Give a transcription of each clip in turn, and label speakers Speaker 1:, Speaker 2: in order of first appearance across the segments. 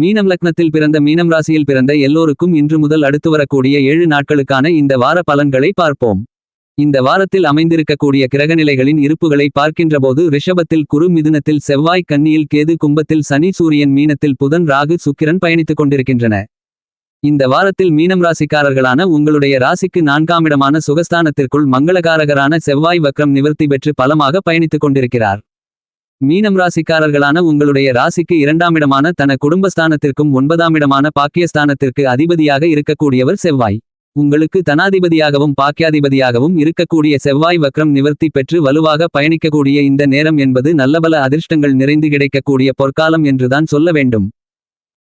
Speaker 1: மீனம் லக்னத்தில் பிறந்த மீனம் ராசியில் பிறந்த எல்லோருக்கும் இன்று முதல் அடுத்து வரக்கூடிய ஏழு நாட்களுக்கான இந்த வார பலன்களை பார்ப்போம். இந்த வாரத்தில் அமைந்திருக்கக்கூடிய கிரகநிலைகளின் இருப்புகளை பார்க்கின்றபோது ரிஷபத்தில் குரு மிதுனத்தில் செவ்வாய் கன்னியில் கேது கும்பத்தில் சனி சூரியன் மீனத்தில் புதன் ராகு சுக்கிரன் பயணித்துக் கொண்டிருக்கின்றன. இந்த வாரத்தில் மீனம் ராசிக்காரர்களான உங்களுடைய ராசிக்கு நான்காம் இடமான சுகஸ்தானத்திற்குள் மங்களகாரகரான செவ்வாய் வக்ரம் நிவர்த்தி பெற்று பலமாக பயணித்துக் கொண்டிருக்கிறார். மீனம் ராசிக்காரர்களான உங்களுடைய ராசிக்கு இரண்டாமிடமான தன குடும்பஸ்தானத்திற்கும் ஒன்பதாம் இடமான பாக்கியஸ்தானத்திற்கு அதிபதியாக இருக்கக்கூடியவர் செவ்வாய். உங்களுக்கு தனாதிபதியாகவும் பாக்கியாதிபதியாகவும் இருக்கக்கூடிய செவ்வாய் வக்ரம் நிவர்த்தி பெற்று வலுவாக பயணிக்கக்கூடிய இந்த நேரம் என்பது நல்லபல அதிர்ஷ்டங்கள் நிறைந்து கிடைக்கக்கூடிய பொற்காலம் என்றுதான் சொல்ல வேண்டும்.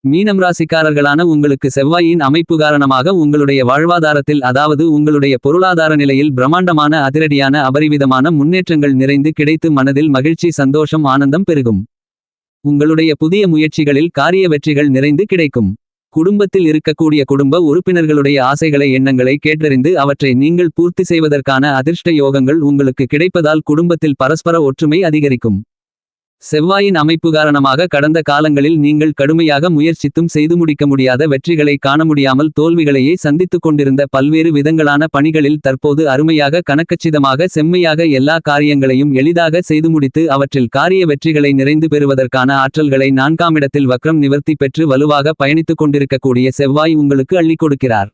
Speaker 1: மீனம் ராசிக்காரர்களான உங்களுக்கு செவ்வாயின் அமைப்பு காரணமாக உங்களுடைய வாழ்வாதாரத்தில் அதாவது உங்களுடைய பொருளாதார நிலையில் பிரம்மாண்டமான அதிரடியான அபரிவிதமான முன்னேற்றங்கள் நிறைந்து கிடைத்து மனதில் மகிழ்ச்சி சந்தோஷம் ஆனந்தம் பெருகும். உங்களுடைய புதிய முயற்சிகளில் காரிய வெற்றிகள் நிறைந்து கிடைக்கும். குடும்பத்தில் இருக்கக்கூடிய குடும்ப உறுப்பினர்களுடைய ஆசைகளை எண்ணங்களை கேட்டறிந்து அவற்றை நீங்கள் பூர்த்தி செய்வதற்கான அதிர்ஷ்ட யோகங்கள் உங்களுக்கு கிடைப்பதால் குடும்பத்தில் பரஸ்பர ஒற்றுமை அதிகரிக்கும். செவ்வாயின் அமைப்பு காரணமாக கடந்த காலங்களில் நீங்கள் கடுமையாக முயற்சித்தும் செய்து முடிக்க முடியாத வெற்றிகளை காண முடியாமல் தோல்விகளையே சந்தித்துக் கொண்டிருந்த பல்வேறு விதங்களான பணிகளில் தற்போது அருமையாக கணக்கச்சிதமாக செம்மையாக எல்லா காரியங்களையும் எளிதாக செய்து முடித்து அவற்றில் காரிய வெற்றிகளை நிறைந்து பெறுவதற்கான ஆற்றல்களை நான்காம் இடத்தில் வக்ரம் நிவர்த்தி பெற்று வலுவாக பயணித்துக் கொண்டிருக்கக்கூடிய செவ்வாய் உங்களுக்கு அள்ளிக் கொடுக்கிறார்.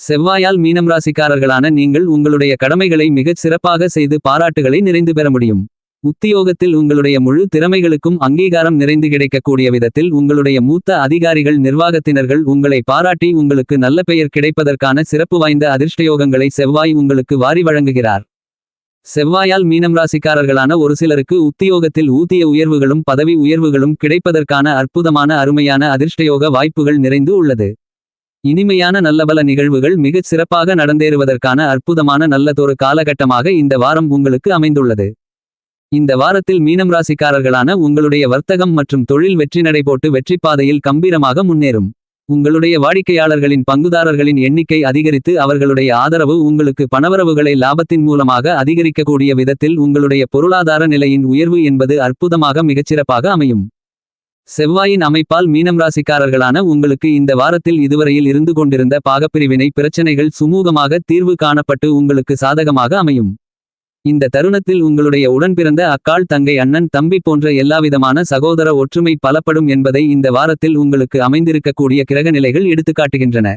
Speaker 1: செவ்வாயால் மீனம் ராசிக்காரர்களான நீங்கள் உங்களுடைய கடமைகளை மிகச் சிறப்பாக செய்து பாராட்டுகளை நிறைந்து பெற முடியும். உத்தியோகத்தில் உங்களுடைய முழு திறமைகளுக்கும் அங்கீகாரம் நிறைந்து கிடைக்கக்கூடிய விதத்தில் உங்களுடைய மூத்த அதிகாரிகள் நிர்வாகத்தினர்கள் உங்களை பாராட்டி உங்களுக்கு நல்ல பெயர் கிடைப்பதற்கான சிறப்பு வாய்ந்த அதிர்ஷ்டயோகங்களை செவ்வாய் உங்களுக்கு வாரி வழங்குகிறார். செவ்வாயால் மீனம் ராசிக்காரர்களான ஒரு சிலருக்கு உத்தியோகத்தில் ஊதிய உயர்வுகளும் பதவி உயர்வுகளும் கிடைப்பதற்கான அற்புதமான அருமையான அதிர்ஷ்டயோக வாய்ப்புகள் நிறைந்து உள்ளது. இனிமையான நல்லபல நிகழ்வுகள் மிகச் சிறப்பாக நடந்தேறுவதற்கான அற்புதமான நல்லதொரு காலகட்டமாக இந்த வாரம் உங்களுக்கு அமைந்துள்ளது. இந்த வாரத்தில் மீனம் ராசிக்காரர்களான உங்களுடைய வர்த்தகம் மற்றும் தொழில் வெற்றி நடைபோட்டு வெற்றிப்பாதையில் கம்பீரமாக முன்னேறும். உங்களுடைய வாடிக்கையாளர்களின் பங்குதாரர்களின் எண்ணிக்கை அதிகரித்து அவர்களுடைய ஆதரவு உங்களுக்கு பணவரவுகளை லாபத்தின் மூலமாக அதிகரிக்கக்கூடிய விதத்தில் உங்களுடைய பொருளாதார நிலையின் உயர்வு என்பது அற்புதமாக மிகச்சிறப்பாக அமையும். செவ்வாயின் அமைப்பால் மீனம் ராசிக்காரர்களான உங்களுக்கு இந்த வாரத்தில் இதுவரையில் இருந்து கொண்டிருந்த பாகப்பிரிவினை பிரச்சனைகள் சுமூகமாக தீர்வு காணப்பட்டு உங்களுக்கு சாதகமாக அமையும். இந்த தருணத்தில் உங்களுடைய உடன்பிறந்த அக்காள் தங்கை அண்ணன் தம்பி போன்ற எல்லாவிதமான சகோதர ஒற்றுமை பலப்படும் என்பதை இந்த வாரத்தில் உங்களுக்கு அமைந்திருக்கக்கூடிய கிரக நிலைகள் எடுத்துக்காட்டுகின்றன.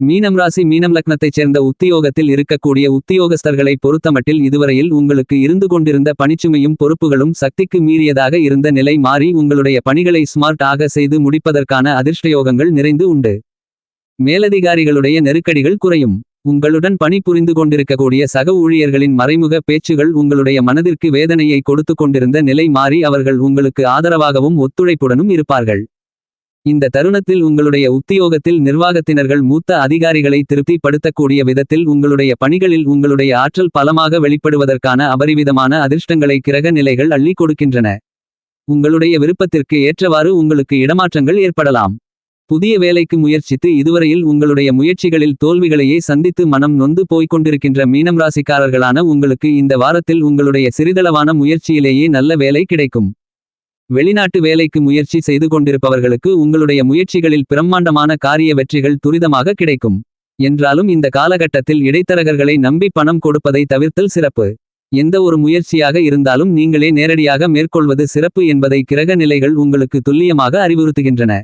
Speaker 1: மீனம் ராசி மீனம் லக்னத்தைச் சேர்ந்த உத்தியோகத்தில் இருக்கக்கூடிய உத்தியோகஸ்தர்களை பொறுத்தமட்டில் இதுவரையில் உங்களுக்கு இருந்து கொண்டிருந்த பணிச்சுமையும் பொறுப்புகளும் சக்திக்கு மீறியதாக இருந்த நிலை மாறி உங்களுடைய பணிகளை ஸ்மார்ட் ஆக செய்து முடிப்பதற்கான அதிர்ஷ்டயோகங்கள் நிறைந்து உண்டு. மேலதிகாரிகளுடைய நெருக்கடிகள் குறையும். உங்களுடன் பணி புரிந்து கொண்டிருக்கக்கூடிய சக ஊழியர்களின் மறைமுக பேச்சுகள் உங்களுடைய மனதிற்கு வேதனையை கொடுத்து கொண்டிருந்த நிலை மாறி அவர்கள் உங்களுக்கு ஆதரவாகவும் ஒத்துழைப்புடனும் இருப்பார்கள். இந்த தருணத்தில் உங்களுடைய உத்தியோகத்தில் நிர்வாகத்தினர்கள் மூத்த அதிகாரிகளை திருப்திப்படுத்தக்கூடிய விதத்தில் உங்களுடைய பணிகளில் உங்களுடைய ஆற்றல் பலமாக வெளிப்படுவதற்கான அபரிவிதமான அதிர்ஷ்டங்களை கிரக நிலைகள் அள்ளி கொடுக்கின்றன. உங்களுடைய விருப்பத்திற்கு ஏற்றவாறு உங்களுக்கு இடமாற்றங்கள் ஏற்படலாம். புதிய வேலைக்கு முயற்சித்து இதுவரையில் உங்களுடைய முயற்சிகளில் தோல்விகளையே சந்தித்து மனம் நொந்து போய்கொண்டிருக்கின்ற மீனம் ராசிக்காரர்களான உங்களுக்கு இந்த வாரத்தில் உங்களுடைய சிறிதளவான முயற்சியிலேயே நல்ல வேலை கிடைக்கும். வெளிநாட்டு வேலைக்கு முயற்சி செய்து கொண்டிருப்பவர்களுக்கு உங்களுடைய முயற்சிகளில் பிரம்மாண்டமான காரிய வெற்றிகள் துரிதமாக கிடைக்கும். என்றாலும் இந்த காலகட்டத்தில் இடைத்தரகர்களை நம்பி பணம் கொடுப்பதை தவிர்த்தல் சிறப்பு. எந்த ஒரு முயற்சியாக இருந்தாலும் நீங்களே நேரடியாக மேற்கொள்வது சிறப்பு என்பதை கிரக நிலைகள் உங்களுக்கு துல்லியமாக அறிவுறுத்துகின்றன.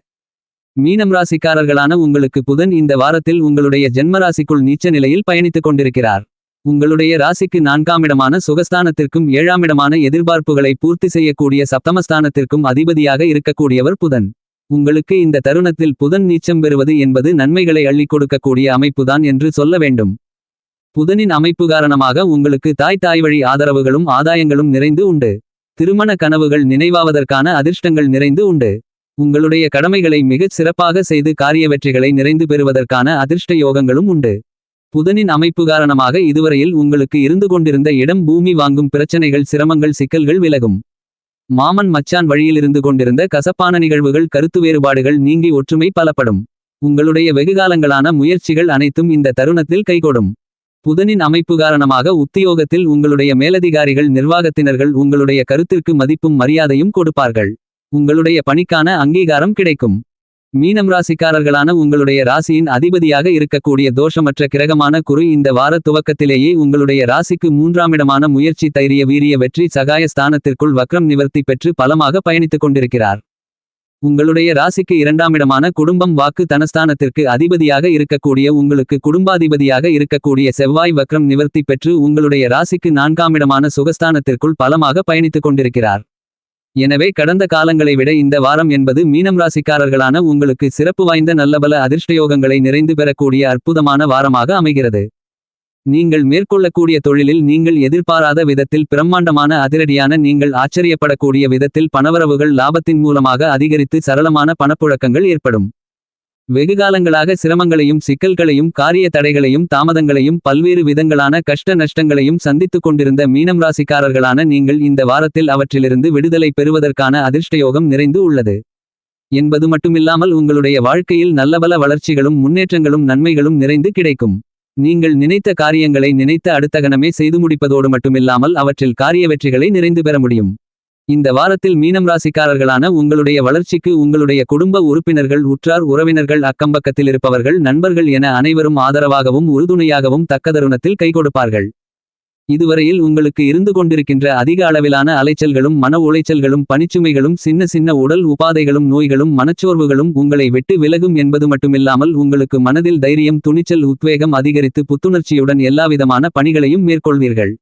Speaker 1: மீனம் ராசிக்காரர்களான உங்களுக்கு புதன் இந்த வாரத்தில் உங்களுடைய ஜென்மராசிக்குள் நீச்ச நிலையில் பயணித்துக் கொண்டிருக்கிறார். உங்களுடைய ராசிக்கு நான்காம் இடமான சுகஸ்தானத்திற்கும் ஏழாம் இடமான எதிர்பார்ப்புகளை பூர்த்தி செய்யக்கூடிய சப்தமஸ்தானத்திற்கும் அதிபதியாக இருக்கக்கூடியவர் புதன். உங்களுக்கு இந்த தருணத்தில் புதன் நீச்சம் பெறுவது என்பது நன்மைகளை அள்ளிக் கொடுக்கக்கூடிய அமைப்புதான் என்று சொல்ல வேண்டும். புதனின் அமைப்பு காரணமாக உங்களுக்கு தாய் தாய் வழி ஆதரவுகளும் ஆதாயங்களும் நிறைந்து உண்டு. திருமண கனவுகள் நினைவாவதற்கான அதிர்ஷ்டங்கள் நிறைந்து உண்டு. உங்களுடைய கடமைகளை மிகச் சிறப்பாக செய்து காரிய வெற்றிகளை நிறைந்து பெறுவதற்கான அதிர்ஷ்ட யோகங்களும் உண்டு. புதனின் அமைப்பு காரணமாக இதுவரையில் உங்களுக்கு இருந்து கொண்டிருந்த இடம் பூமி வாங்கும் பிரச்சனைகள் சிரமங்கள் சிக்கல்கள் விலகும். மாமன் மச்சான் வழியிலிருந்து கொண்டிருந்த கசப்பான நிகழ்வுகள் கருத்து வேறுபாடுகள் நீங்கி ஒற்றுமை பலப்படும். உங்களுடைய வெகுகாலங்களான முயற்சிகள் அனைத்தும் இந்த தருணத்தில் கைகொடும். புதனின் அமைப்பு காரணமாக உத்தியோகத்தில் உங்களுடைய மேலதிகாரிகள் நிர்வாகத்தினர்கள் உங்களுடைய கருத்திற்கு மதிப்பும் மரியாதையும் கொடுப்பார்கள். உங்களுடைய பணிக்கான அங்கீகாரம் கிடைக்கும். மீனம் ராசிக்காரர்களான உங்களுடைய ராசியின் அதிபதியாக இருக்கக்கூடிய தோஷமற்ற கிரகமான குரு இந்த வார துவக்கத்திலேயே உங்களுடைய ராசிக்கு மூன்றாமிடமான முயற்சி தைரிய வீரிய வெற்றி சகாய ஸ்தானத்திற்குள் வக்ரம் நிவர்த்தி பெற்று பலமாக பயணித்துக் கொண்டிருக்கிறார். உங்களுடைய ராசிக்கு இரண்டாமிடமான குடும்பம் வாக்கு தனஸ்தானத்திற்கு அதிபதியாக இருக்கக்கூடிய உங்களுக்கு குடும்பாதிபதியாக இருக்கக்கூடிய செவ்வாய் வக்ரம் நிவர்த்தி பெற்று உங்களுடைய ராசிக்கு நான்காமிடமான சுகஸ்தானத்திற்குள் பலமாக பயணித்துக் கொண்டிருக்கிறார். எனவே கடந்த காலங்களை விட இந்த வாரம் என்பது மீனம் ராசிக்காரர்களான உங்களுக்கு சிறப்பு வாய்ந்த நல்லபல அதிர்ஷ்டயோகங்களை நிறைந்து பெறக்கூடிய அற்புதமான வாரமாக அமைகிறது. நீங்கள் மேற்கொள்ளக்கூடிய தொழிலில் நீங்கள் எதிர்பாராத விதத்தில் பிரம்மாண்டமான அதிரடியான நீங்கள் ஆச்சரியப்படக்கூடிய விதத்தில் பணவரவுகள் லாபத்தின் மூலமாக அதிகரித்து சரளமான பணப்புழக்கங்கள் ஏற்படும். வெகுகாலங்களாக சிரமங்களையும் சிக்கல்களையும் காரிய தடைகளையும் தாமதங்களையும் பல்வேறு விதங்களான கஷ்ட நஷ்டங்களையும் சந்தித்துக் கொண்டிருந்த மீனம் ராசிக்காரர்களான நீங்கள் இந்த வாரத்தில் அவற்றிலிருந்து விடுதலை பெறுவதற்கான அதிர்ஷ்டயோகம் நிறைந்து உள்ளது. என்பது மட்டுமில்லாமல் உங்களுடைய வாழ்க்கையில் நல்லபல வளர்ச்சிகளும் முன்னேற்றங்களும் நன்மைகளும் நிறைந்து கிடைக்கும். நீங்கள் நினைத்த காரியங்களை நினைத்த அடுத்தகணமே செய்து முடிப்பதோடு மட்டுமில்லாமல் அவற்றில் காரிய வெற்றிகளை நிறைந்து பெற முடியும். இந்த வாரத்தில் மீனம் ராசிக்காரர்களான உங்களுடைய வளர்ச்சிக்கு உங்களுடைய குடும்ப உறுப்பினர்கள் உற்றார் உறவினர்கள் அக்கம்பக்கத்தில் இருப்பவர்கள் நண்பர்கள் என அனைவரும் ஆதரவாகவும் உறுதுணையாகவும் தக்க தருணத்தில் கை கொடுப்பார்கள். இதுவரையில் உங்களுக்கு இருந்து கொண்டிருக்கின்ற அதிக அளவிலான அலைச்சல்களும் மன உளைச்சல்களும் பணிச்சுமைகளும் சின்ன சின்ன உடல் உபாதைகளும் நோய்களும் மனச்சோர்வுகளும் உங்களை விட்டு விலகும் என்பது மட்டுமில்லாமல் உங்களுக்கு மனதில் தைரியம் துணிச்சல் உத்வேகம் அதிகரித்து புத்துணர்ச்சியுடன் எல்லாவிதமான பணிகளையும் மேற்கொள்வீர்கள்.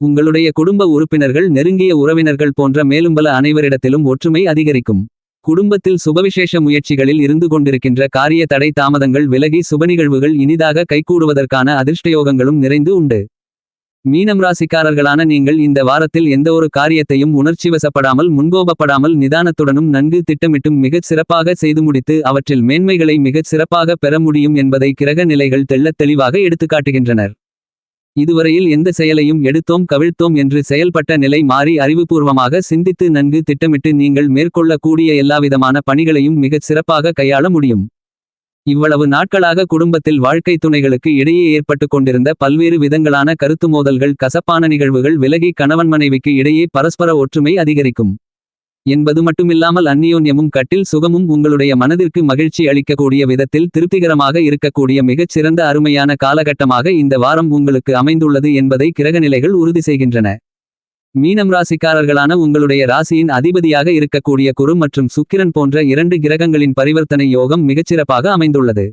Speaker 1: உங்களுடைய குடும்ப உறுப்பினர்கள் நெருங்கிய உறவினர்கள் போன்ற மேலும் பல அனைவரிடத்திலும் ஒற்றுமை அதிகரிக்கும். குடும்பத்தில் சுபவிசேஷ முயற்சிகளில் இருந்து கொண்டிருக்கின்ற காரிய தடை தாமதங்கள் விலகி சுபநிகழ்வுகள் இனிதாக கைகூடுவதற்கான அதிர்ஷ்டயோகங்களும் நிறைந்து உண்டு. மீனம் ராசிக்காரர்களான நீங்கள் இந்த வாரத்தில் எந்த ஒரு காரியத்தையும் உணர்ச்சிவசப்படாமல் முன்கோபப்படாமல் நிதானத்துடனும் நன்கு திட்டமிட்டும் மிகச் சிறப்பாக செய்து முடித்து அவற்றில் மேன்மைகளை மிகச் சிறப்பாக பெற முடியும் என்பதை கிரக நிலைகள் தெள்ளத் தெளிவாக எடுத்துக்காட்டுகின்றனர். இதுவரையில் எந்த செயலையும் எடுத்தோம் கவிழ்த்தோம் என்று செயல்பட்ட நிலை மாறி அறிவுபூர்வமாக சிந்தித்து நன்கு திட்டமிட்டு நீங்கள் மேற்கொள்ளக்கூடிய எல்லாவிதமான பணிகளையும் மிகச் சிறப்பாக கையாள முடியும். இவ்வளவு நாட்களாக குடும்பத்தில் வாழ்க்கை துணைகளுக்கு இடையே ஏற்பட்டு கொண்டிருந்த பல்வேறு விதங்களான கருத்து மோதல்கள் கசப்பான நிகழ்வுகள் விலகி கணவன் மனைவிக்கு இடையே பரஸ்பர ஒற்றுமை அதிகரிக்கும். என்பது மட்டுமில்லாமல் அந்நியோன்யமும் கட்டில் சுகமும் உங்களுடைய மனதிற்கு மகிழ்ச்சி அளிக்கக்கூடிய விதத்தில் திருப்திகரமாக இருக்கக்கூடிய மிகச் சிறந்த அருமையான காலகட்டமாக இந்த வாரம் உங்களுக்கு அமைந்துள்ளது என்பதை கிரகநிலைகள் உறுதி செய்கின்றன. மீனம் ராசிக்காரர்களான உங்களுடைய ராசியின் அதிபதியாக இருக்கக்கூடிய குரு மற்றும் சுக்கிரன் போன்ற இரண்டு கிரகங்களின் பரிவர்த்தனை யோகம் மிகச்சிறப்பாக அமைந்துள்ளது.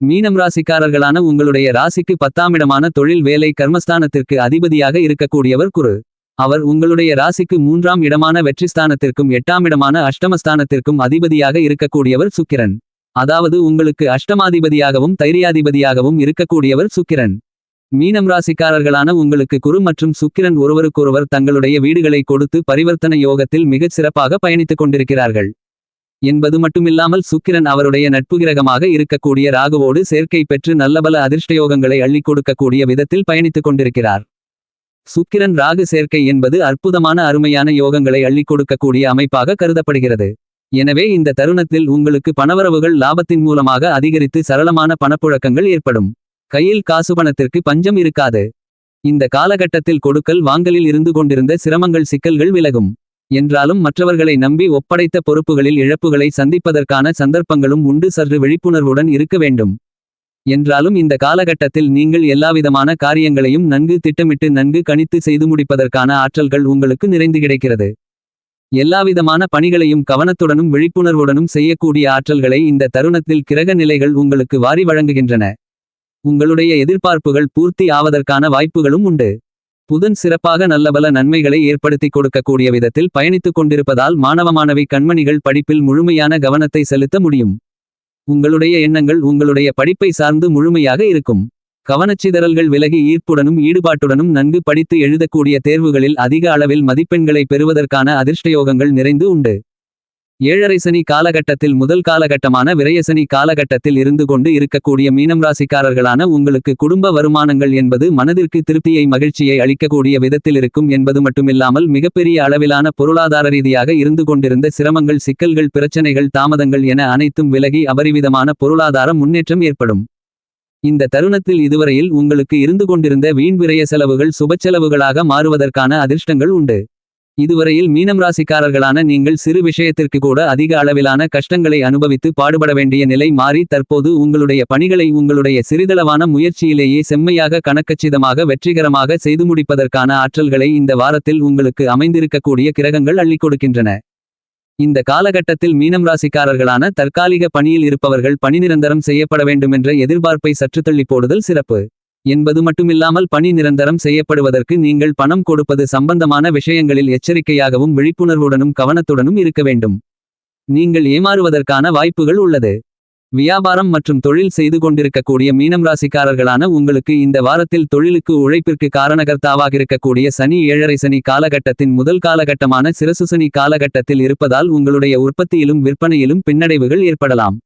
Speaker 1: மீனம் ராசிக்காரர்களான உங்களுடைய ராசிக்கு பத்தாமிடமான தொழில் வேலை கர்மஸ்தானத்திற்கு அதிபதியாக இருக்கக்கூடியவர் குரு. அவர் உங்களுடைய ராசிக்கு மூன்றாம் இடமான வெற்றிஸ்தானத்திற்கும் எட்டாமிடமான அஷ்டமஸ்தானத்திற்கும் அதிபதியாக இருக்கக்கூடியவர் சுக்கிரன். அதாவது உங்களுக்கு அஷ்டமாதிபதியாகவும் தைரியாதிபதியாகவும் இருக்கக்கூடியவர் சுக்கிரன். மீனம் ராசிக்காரர்களான உங்களுக்கு குரு மற்றும் சுக்கிரன் ஒருவருக்கொருவர் தங்களுடைய வீடுகளை கொடுத்து பரிவர்த்தனை யோகத்தில் மிகச் சிறப்பாக பயணித்துக் கொண்டிருக்கிறார்கள். என்பது மட்டுமில்லாமல் சுக்கிரன் அவருடைய நட்பு கிரகமாக இருக்கக்கூடிய ராகுவோடு சேர்க்கை பெற்று நல்லபல அதிர்ஷ்டயோகங்களை அள்ளிக் கொடுக்கக்கூடிய விதத்தில் பயணித்துக் கொண்டிருக்கிறார். சுக்கிரன் ராகு சேர்க்கை என்பது அற்புதமான அருமையான யோகங்களை அள்ளிக் கொடுக்கக்கூடிய அமைப்பாக கருதப்படுகிறது. எனவே இந்த தருணத்தில் உங்களுக்கு பணவரவுகள் லாபத்தின் மூலமாக அதிகரித்து சரளமான பணப்புழக்கங்கள் ஏற்படும். கையில் காசு பணத்திற்கு பஞ்சம் இருக்காது. இந்த காலகட்டத்தில் கொடுக்கல் வாங்கலில் இருந்து கொண்டிருந்த சிரமங்கள் சிக்கல்கள் விலகும். என்றாலும் மற்றவர்களை நம்பி ஒப்படைத்த பொறுப்புகளில் இழப்புகளை சந்திப்பதற்கான சந்தர்ப்பங்களும் உண்டு சற்று விழிப்புணர்வுடன் இருக்க வேண்டும். என்றாலும் இந்த காலகட்டத்தில் நீங்கள் எல்லாவிதமான காரியங்களையும் நன்கு திட்டமிட்டு நன்கு கணித்து செய்து முடிப்பதற்கான ஆற்றல்கள் உங்களுக்கு நிறைந்து கிடைக்கிறது. எல்லாவிதமான பணிகளையும் கவனத்துடனும் விழிப்புணர்வுடனும் செய்யக்கூடிய ஆற்றல்களை இந்த தருணத்தில் கிரக நிலைகள் உங்களுக்கு வாரி வழங்குகின்றன. உங்களுடைய எதிர்பார்ப்புகள் பூர்த்தி ஆவதற்கான வாய்ப்புகளும் உண்டு. புதன் சிறப்பாக நல்லபல நன்மைகளை ஏற்படுத்திக் கொடுக்கக்கூடிய விதத்தில் பயணித்துக் கொண்டிருப்பதால் மாணவ மாணவி கண்மணிகள் படிப்பில் முழுமையான கவனத்தை செலுத்த முடியும். உங்களுடைய எண்ணங்கள் உங்களுடைய படிப்பை சார்ந்து முழுமையாக இருக்கும். கவனச்சிதறல்கள் விலகி ஈர்ப்புடனும் ஈடுபாட்டுடனும் நன்கு படித்து எழுதக்கூடிய தேர்வுகளில் அதிக அளவில் மதிப்பெண்களை பெறுவதற்கான அதிர்ஷ்டயோகங்கள் நிறைந்து உண்டு. ஏழரை சனி காலகட்டத்தில் முதல் காலகட்டமான விரயசனி காலகட்டத்தில் இருந்து கொண்டு இருக்கக்கூடிய மீனம் ராசிக்காரர்களான உங்களுக்கு குடும்ப வருமானங்கள் என்பது மனதிற்கு திருப்தியை மகிழ்ச்சியை அளிக்கக்கூடிய விதத்தில் இருக்கும் என்பது மட்டுமில்லாமல் மிகப்பெரிய அளவிலான பொருளாதார ரீதியாக இருந்து கொண்டிருந்த சிரமங்கள் சிக்கல்கள் பிரச்சனைகள் தாமதங்கள் என அனைத்தும் விலகி அபரிவிதமான பொருளாதார முன்னேற்றம் ஏற்படும். இந்த தருணத்தில் இதுவரையில் உங்களுக்கு இருந்து கொண்டிருந்த வீண் விரய செலவுகள் சுபச்செலவுகளாக மாறுவதற்கான அதிர்ஷ்டங்கள் உண்டு. இதுவரையில் மீனம் ராசிக்காரர்களான நீங்கள் சிறு விஷயத்திற்கு கூட அதிக அளவிலான கஷ்டங்களை அனுபவித்து பாடுபட வேண்டிய நிலை மாறி தற்போது உங்களுடைய பணிகளை உங்களுடைய சிறிதளவான முயற்சியிலேயே செம்மையாக கணக்கச்சிதமாக வெற்றிகரமாக செய்து முடிப்பதற்கான ஆற்றல்களை இந்த வாரத்தில் உங்களுக்கு அமைந்திருக்கக்கூடிய கிரகங்கள் அள்ளிக் கொடுக்கின்றன. இந்த காலகட்டத்தில் மீனம் ராசிக்காரர்களான தற்காலிக பணியில் இருப்பவர்கள் பணி நிரந்தரம் செய்யப்பட வேண்டுமென்ற எதிர்பார்ப்பை சற்று தள்ளி போடுதல் சிறப்பு. என்பது மட்டுமில்லாமல் பணி நிரந்தரம் செய்யப்படுவதற்கு நீங்கள் பணம் கொடுப்பது சம்பந்தமான விஷயங்களில் எச்சரிக்கையாகவும் விழிப்புணர்வுடனும் கவனத்துடனும் இருக்க வேண்டும். நீங்கள் ஏமாறுவதற்கான வாய்ப்புகள் உள்ளது. வியாபாரம் மற்றும் தொழில் செய்து கொண்டிருக்கக்கூடிய மீனம் ராசிக்காரர்களான உங்களுக்கு இந்த வாரத்தில் தொழிலுக்கு உழைப்பிற்கு காரணகர்த்தாவாக இருக்கக்கூடிய சனி ஏழரை சனி காலகட்டத்தின் முதல் காலகட்டமான சிரசுசனி காலகட்டத்தில் இருப்பதால் உங்களுடைய உற்பத்தியிலும் விற்பனையிலும் பின்னடைவுகள் ஏற்படலாம்.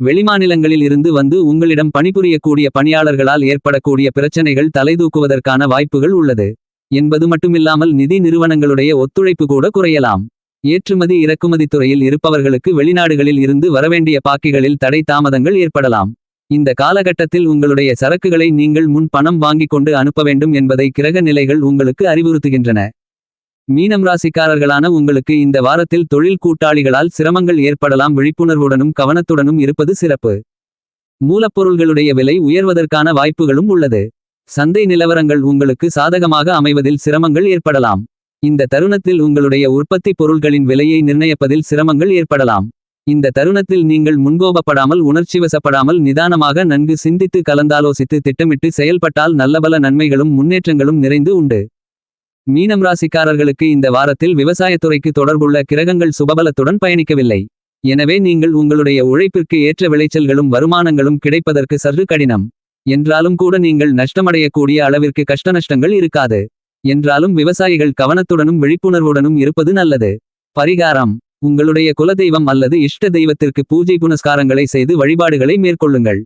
Speaker 1: வெளிமாநிலங்களில் இருந்து வந்து உங்களிடம் பணிபுரியக்கூடிய பணியாளர்களால் ஏற்படக்கூடிய பிரச்சனைகள் தலைதூக்குவதற்கான வாய்ப்புகள் உள்ளது. என்பது மட்டுமில்லாமல் நிதி நிறுவனங்களுடைய ஒத்துழைப்பு கூட குறையலாம். ஏற்றுமதி இறக்குமதி துறையில் இருப்பவர்களுக்கு வெளிநாடுகளில் இருந்து வரவேண்டிய பாக்கிகளில் தடை தாமதங்கள் ஏற்படலாம். இந்த காலகட்டத்தில் உங்களுடைய சரக்குகளை நீங்கள் முன் பணம் வாங்கிக் கொண்டு அனுப்ப வேண்டும் என்பதை கிரக நிலைகள் உங்களுக்கு அறிவுறுத்துகின்றன. மீனம் ராசிக்காரர்களான உங்களுக்கு இந்த வாரத்தில் தொழில் கூட்டாளிகளால் சிரமங்கள் ஏற்படலாம் விழிப்புணர்வுடனும் கவனத்துடனும் இருப்பது சிறப்பு. மூலப்பொருள்களுடைய விலை உயர்வதற்கான வாய்ப்புகளும் உள்ளது. சந்தை நிலவரங்கள் உங்களுக்கு சாதகமாக அமைவதில் சிரமங்கள் ஏற்படலாம். இந்த தருணத்தில் உங்களுடைய உற்பத்தி பொருள்களின் விலையை நிர்ணயிப்பதில் சிரமங்கள் ஏற்படலாம். இந்த தருணத்தில் நீங்கள் முன்கோபப்படாமல் உணர்ச்சிவசப்படாமல் நிதானமாக நன்கு சிந்தித்து கலந்தாலோசித்து திட்டமிட்டு செயல்பட்டால் நல்லபல நன்மைகளும் முன்னேற்றங்களும் நிறைந்து உண்டு. மீனம் ராசிக்காரர்களுக்கு இந்த வாரத்தில் விவசாயத்துறைக்கு தொடர்புள்ள கிரகங்கள் சுபபலத்துடன் பயணிக்கவில்லை. எனவே நீங்கள் உங்களுடைய உழைப்பிற்கு ஏற்ற விளைச்சல்களும் வருமானங்களும் கிடைப்பதற்கு சற்று கடினம். என்றாலும் கூட நீங்கள் நஷ்டமடையக்கூடிய அளவிற்கு கஷ்டநஷ்டங்கள் இருக்காது. என்றாலும் விவசாயிகள் கவனத்துடனும் விழிப்புணர்வுடனும் இருப்பது நல்லது. பரிகாரம். உங்களுடைய குலதெய்வம் அல்லது இஷ்ட தெய்வத்திற்கு பூஜை புனஸ்காரங்களை செய்து வழிபாடுகளை மேற்கொள்ளுங்கள்.